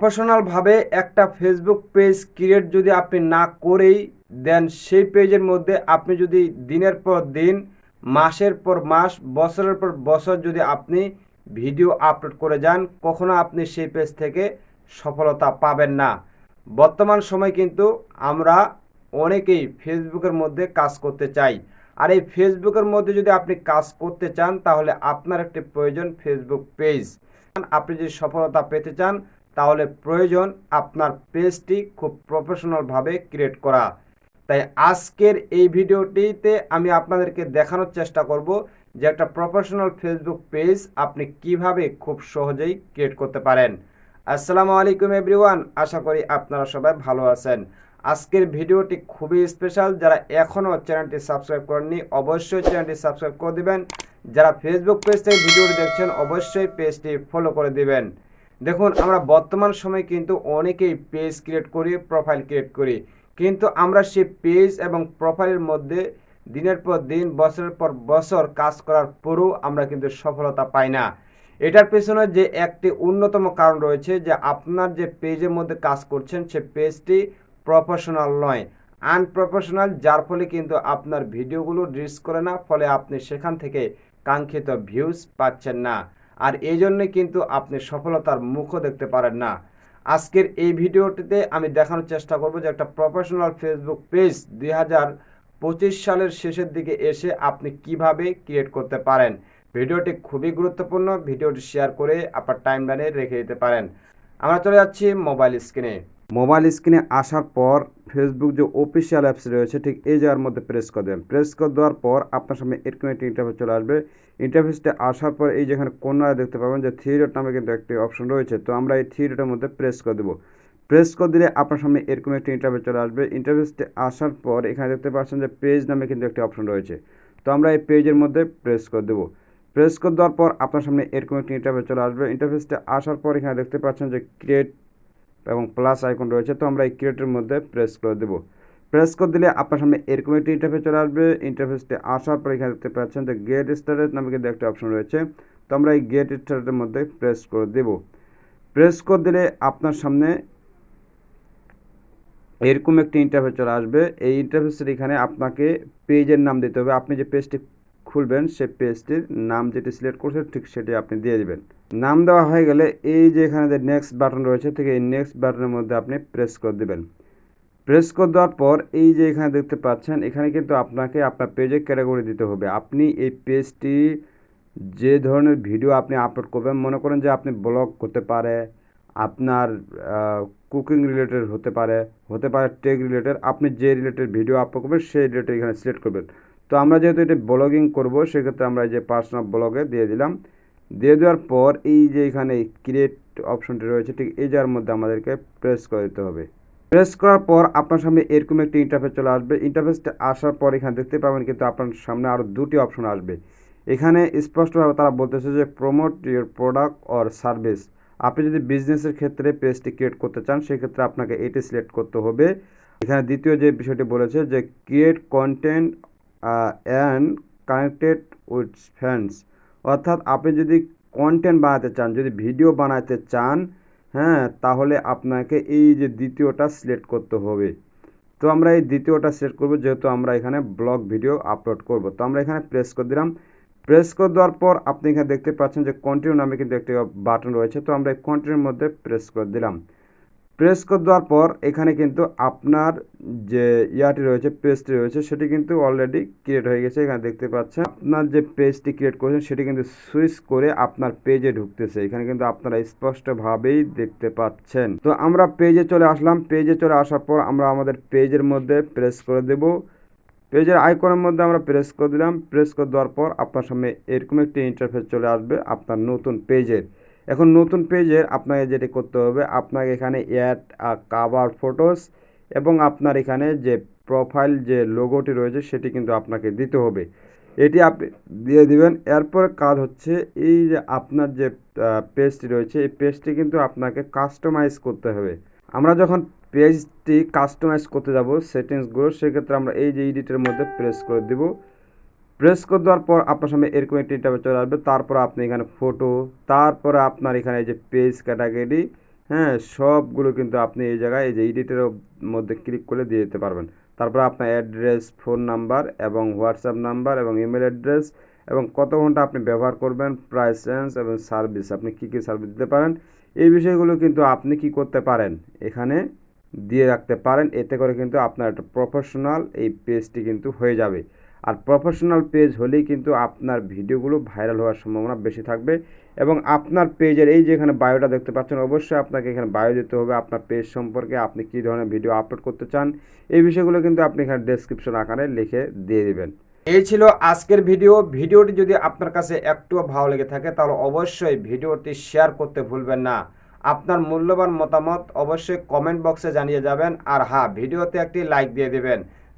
প্রফেশনালভাবে একটা Facebook page create যদি আপনি না করেই দেন, সেই পেজের মধ্যে আপনি যদি দিনের পর দিন, মাসের পর মাস, বছরের পর বছর যদি আপনি ভিডিও আপলোড করে যান, কখনো আপনি সেই পেজ থেকে সফলতা পাবেন না। বর্তমান সময় কিন্তু আমরা অনেকেই ফেসবুকের মধ্যে কাজ করতে চাই। আর এই ফেসবুকের মধ্যে যদি আপনি কাজ করতে চান, তাহলে আপনার একটি প্রয়োজন ফেসবুক পেজ আপনি যদি সফলতা পেতে চান তাহলে প্রয়োজন আপনার পেজটি খুব প্রফেশনালভাবে ক্রিয়েট করা। তাই আজকের এই ভিডিওটিতে আমি আপনাদেরকে দেখানোর চেষ্টা করব যে একটা প্রফেশনাল ফেসবুক পেজ আপনি কীভাবে খুব সহজেই ক্রিয়েট করতে পারেন। আসসালামু আলাইকুম এভরিওয়ান আশা করি আপনারা সবাই ভালো আছেন। আজকের ভিডিওটি খুবই স্পেশাল যারা এখনও চ্যানেলটি সাবস্ক্রাইব করেননি, অবশ্যই চ্যানেলটি সাবস্ক্রাইব করে দিবেন। যারা ফেসবুক পেজ থেকে ভিডিওটি দেখছেন, অবশ্যই পেজটি ফলো করে দিবেন। দেখুন, আমরা বর্তমান সময়ে কিন্তু অনেকেই পেজ ক্রিয়েট করি প্রোফাইল ক্রিয়েট করি। কিন্তু আমরা সেই পেজ এবং প্রোফাইলের মধ্যে দিনের পর দিন, বছরের পর বছর কাজ করার পরও আমরা কিন্তু সফলতা পাই না। এটার পেছনে যে একটি অন্যতম কারণ রয়েছে যে আপনার যে পেজের মধ্যে কাজ করছেন, সে পেজটি প্রফেশনাল নয়। আনপ্রফেশনাল যার ফলে কিন্তু আপনার ভিডিওগুলো রিচ করে না, ফলে আপনি সেখান থেকে কাঙ্ক্ষিত ভিউজ পাচ্ছেন না। আর এই জন্যে কিন্তু আপনি সফলতার মুখও দেখতে পারেন না। আজকের এই ভিডিওটিতে আমি দেখানোর চেষ্টা করব যে একটা প্রফেশনাল ফেসবুক পেজ দুই পঁচিশ সালের শেষের দিকে এসে আপনি কীভাবে ক্রিয়েট করতে পারেন। ভিডিওটি খুবই গুরুত্বপূর্ণ, ভিডিওটি শেয়ার করে আপনার টাইম লাইনে রেখে দিতে পারেন। আমরা চলে যাচ্ছি মোবাইল স্ক্রিনে মোবাইল স্ক্রিনে আসার পর ফেসবুক যে অফিসিয়াল অ্যাপস রয়েছে, ঠিক এই জায়গার মধ্যে প্রেস করে দেবেন প্রেস করে দেওয়ার পর আপনার সামনে এরকম একটি ইন্টারফেস চলে আসবে। ইন্টারফেসটা আসার পর এই যেখানে কোনায় দেখতে পাবেন যে থ্রি ডট নামে কিন্তু একটি অপশন রয়েছে। তো আমরা এই থ্রি ডটের মধ্যে প্রেস করে দেবো। প্রেস করে দিলে আপনার সামনে এরকম একটি ইন্টারফেস চলে আসবে। ইন্টারফেসটি আসার পর এখানে দেখতে পাচ্ছেন যে পেজ নামে কিন্তু একটি অপশন রয়েছে। তো আমরা এই পেজের মধ্যে প্রেস করে দেবো। প্রেস করে দেওয়ার পর আপনার সামনে এরকম একটি ইন্টারফেস চলে আসবে। ইন্টারফেসটা আসার পর এখানে দেখতে পাচ্ছেন যে ক্রিয়েট এবং প্লাস আইকন রয়েছে, তো আমরা এই ক্রিয়েটের মধ্যে প্রেস করে দেবো। প্রেস করে দিলে আপনার সামনে এরকম একটি ইন্টারফেস চলে আসবে। ইন্টারফেসটি আসার পর এখানে দেখতে পাচ্ছেন যে গেট স্টার্টেড নামে কিন্তু একটা অপশন রয়েছে। তো আমরা এই গেট স্টার্টের মধ্যে প্রেস করে দেব। প্রেস করে দিলে আপনার সামনে এরকম একটি ইন্টারফেস চলে আসবে। এই ইন্টারফেসের এখানে আপনাকে পেজের নাম দিতে হবে। আপনি যে পেজটি খুলবেন সেই পেজটির নাম যেটি সিলেক্ট করছেন, ঠিক সেটি আপনি দিয়ে দেবেন। নাম দেওয়া হয়ে গেলে এই যে এখানে যে নেক্সট বাটন রয়েছে থেকে এই নেক্সট বাটনের মধ্যে আপনি প্রেস করে দেবেন। প্রেস করে দেওয়ার পর এই যে এখানে দেখতে পাচ্ছেন, এখানে কিন্তু আপনাকে আপনার পেজে ক্যাটাগরি দিতে হবে। আপনি এই পেজটি যে ধরনের ভিডিও আপনি আপলোড করবেন, মনে করেন যে আপনি ব্লগ হতে পারে, আপনার কুকিং রিলেটেড হতে পারে হতে পারে টেক রিলেটেড আপনি যে রিলেটেড ভিডিও আপলোড করবেন, সেই রিলেটেড এখানে সিলেক্ট করবেন। তো আমরা যেহেতু এটা ব্লগিং করব, সেক্ষেত্রে আমরা এই যে পার্সোনাল ব্লগে দিয়ে দিলাম। দিয়ে দেওয়ার পর এই যে এখানে ক্রিয়েট অপশনটি রয়েছে, ঠিক এই যার মধ্যে আমাদেরকে প্রেস করে দিতে হবে। প্রেস করার পর আপনার সামনে এরকম একটি ইন্টারফেস চলে আসবে। ইন্টারফেসটা আসার পর এখানে দেখতে পাবেন কিন্তু আপনার সামনে আরও দুটি অপশন আসবে। এখানে স্পষ্টভাবে তারা বলতেছে যে promote your product or service আপনি যদি বিজনেসের ক্ষেত্রে পেজটি ক্রিয়েট করতে চান, সেক্ষেত্রে আপনাকে এটি সিলেক্ট করতে হবে। এখানে দ্বিতীয় যে বিষয়টি বলেছে যে create content and connected with fans অর্থাৎ আপনি যদি কন্টেন্ট বানাতে চান, যদি ভিডিও বানাতে চান হ্যাঁ তাহলে আপনাকে এই যে দ্বিতীয়টা সিলেক্ট করতে হবে। তো আমরা এই দ্বিতীয়টা সিলেক্ট করব, যেহেতু আমরা এখানে ব্লগ ভিডিও আপলোড করব। তো আমরা এখানে প্রেস করে দিলাম। প্রেস করে দেওয়ার পর আপনি এখানে দেখতে পাচ্ছেন যে কন্টিনিউ নামে কিন্তু একটি বাটন রয়েছে। তো আমরা এই কন্টিনিউর মধ্যে প্রেস করে দিলাম। প্রেস করে দেওয়ার পর এখানে কিন্তু আপনার যে ইয়াটি রয়েছে পেজটি রয়েছে, সেটি কিন্তু অলরেডি ক্রিয়েট হয়ে গেছে। এখানে দেখতে পাচ্ছেন, আপনার যে পেজটি ক্রিয়েট করেছেন, সেটি কিন্তু সুইচ করে আপনার পেজে ঢুকতেছে। এখানে কিন্তু আপনারা স্পষ্টভাবেই দেখতে পাচ্ছেন। তো আমরা পেজে চলে আসলাম। পেজে চলে আসার পর আমরা আমাদের পেজের মধ্যে প্রেস করে দেব। পেজের আইকনের মধ্যে আমরা প্রেস করে দিলাম। প্রেস করে দেওয়ার পর আপনার সামনে এরকম একটি ইন্টারফেস চলে আসবে, আপনার নতুন পেজের এখন নতুন পেজের আপনাকে যেটি করতে হবে, আপনাকে এখানে অ্যাড কাভার ফটোস এবং আপনার এখানে যে প্রোফাইল যে লোগোটি রয়েছে সেটি কিন্তু আপনাকে দিতে হবে। এটি আপনি দিয়ে দিবেন, এরপর কাজ হচ্ছে এই যে আপনার যে পেজটি রয়েছে, এই পেজটি কিন্তু আপনাকে কাস্টমাইজ করতে হবে। আমরা যখন পেজটি কাস্টমাইজ করতে যাব সেটিংসগুলো সেক্ষেত্রে আমরা এই যে এডিটের মধ্যে প্রেস করে দেবো। প্রেস করে দেওয়ার পর আপনার সামনে এরকম একটি ট্যাবে চলে আসবে। তারপর আপনি এখানে ফটো তারপরে আপনার এখানে এই যে পেজ ক্যাটাগরি হ্যাঁ সবগুলো কিন্তু আপনি এই জায়গায় এই যে এডিটের মধ্যে ক্লিক করে দিয়ে দিতে পারবেন। তারপর আপনার অ্যাড্রেস ফোন নাম্বার এবং হোয়াটসঅ্যাপ নাম্বার এবং ইমেল অ্যাড্রেস এবং কত ঘণ্টা আপনি ব্যবহার করবেন প্রাইস রেঞ্জ এবং সার্ভিস আপনি কী কী সার্ভিস দিতে পারেন। এই বিষয়গুলো কিন্তু আপনি কি করতে পারেন? এখানে দিয়ে রাখতে পারেন। এতে করে কিন্তু আপনার একটা প্রফেশনাল এই পেজটি কিন্তু হয়ে যাবে। আর প্রফেশনাল পেজ হলেই কিন্তু আপনার ভিডিওগুলো ভাইরাল হওয়ার সম্ভাবনা বেশি থাকবে এবং আপনার পেজের এই যে এখানে বায়োটা দেখতে পাচ্ছেন, অবশ্যই আপনাকে এখানে বায়ো দিতে হবে আপনার পেজ সম্পর্কে, আপনি কী ধরনের ভিডিও আপলোড করতে চান, এই বিষয়গুলো কিন্তু আপনি এখানে ডেসক্রিপশন আকারে লিখে দিয়ে দেবেন। এই ছিল আজকের ভিডিও ভিডিওটি যদি আপনার কাছে একটুও ভালো লেগে থাকে, তাহলে অবশ্যই ভিডিওটি শেয়ার করতে ভুলবেন না। আপনার মূল্যবান মতামত অবশ্যই কমেন্ট বক্সে জানিয়ে যাবেন। আর হ্যাঁ ভিডিওতে একটি লাইক দিয়ে দেবেন।